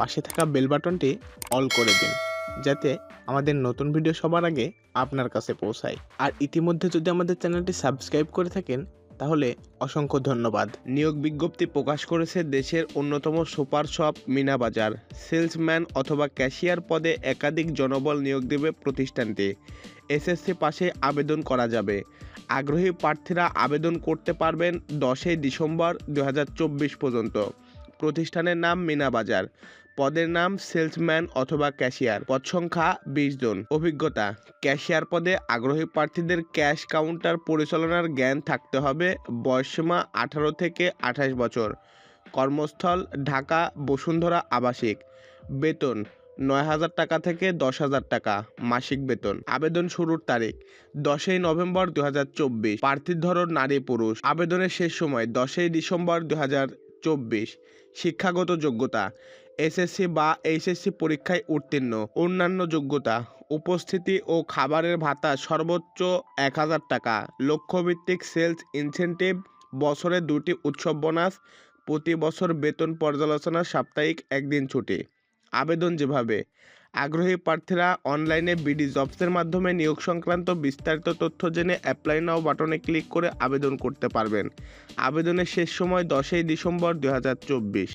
পাশে থাকা বেল বাটনটি অল করে দিন, যাতে আমাদের নতুন ভিডিও সবার আগে আপনার কাছে পৌঁছায়। আর ইতিমধ্যে যদি আমাদের চ্যানেলটি সাবস্ক্রাইব করে থাকেন, তাহলে অসংখ্য ধন্যবাদ। নিয়োগ বিজ্ঞপ্তি প্রকাশ করেছে দেশের অন্যতম সুপার শপ মিনা বাজার। সেলসম্যান অথবা ক্যাশিয়ার পদে একাধিক জনবল নিয়োগ দেবে প্রতিষ্ঠানটি। এসএসসি পাশে আবেদন করা যাবে। আগ্রহী প্রার্থীরা আবেদন করতে পারবেন দশই ডিসেম্বর দু হাজার চব্বিশ পর্যন্ত। প্রতিষ্ঠানের নাম মিনা বাজার। পদের নাম সেলসম্যান অথবা ক্যাশিয়ার। পদ সংখ্যা বিশ জন। অভিজ্ঞতা, ক্যাশিয়ার পদে আগ্রহী প্রার্থীদের ক্যাশ কাউন্টার পরিচালনার জ্ঞান থাকতে হবে বয়সসীমা আঠারো থেকে আঠাশ বছর। কর্মস্থল, ঢাকা, বসুন্ধরা আবাসিক। বেতন, নয় হাজার টাকা থেকে দশ হাজার টাকা। মাসিক বেতন। আবেদন শুরুর তারিখ, দশই নভেম্বর দু হাজার চব্বিশ। প্রার্থীর ধরন নারী পুরুষ আবেদনের শেষ সময়, দশই ডিসেম্বর দু হাজার চব্বিশ। শিক্ষাগত যোগ্যতা, এসএসসি বা এইচএসসি পরীক্ষায় উত্তীর্ণ, অন্যান্য যোগ্যতা, উপস্থিতি ও খাবারের ভাতা সর্বোচ্চ এক হাজার টাকা, লক্ষ্যভিত্তিক সেলস ইনসেন্টিভ, বছরে দুটি উৎসব বোনাস, প্রতি বছর বেতন পর্যালোচনা সাপ্তাহিক একদিন ছুটি। আবেদন যেভাবে আগ্রহী প্রার্থীরা অনলাইনে বিডি জবসের মাধ্যমে নিয়োগ সংক্রান্ত বিস্তারিত তথ্য জেনে অ্যাপ্লাই নাও বাটনে ক্লিক করে আবেদন করতে পারবেন। আবেদনের শেষ সময় দশই ডিসেম্বর দু হাজার চব্বিশ।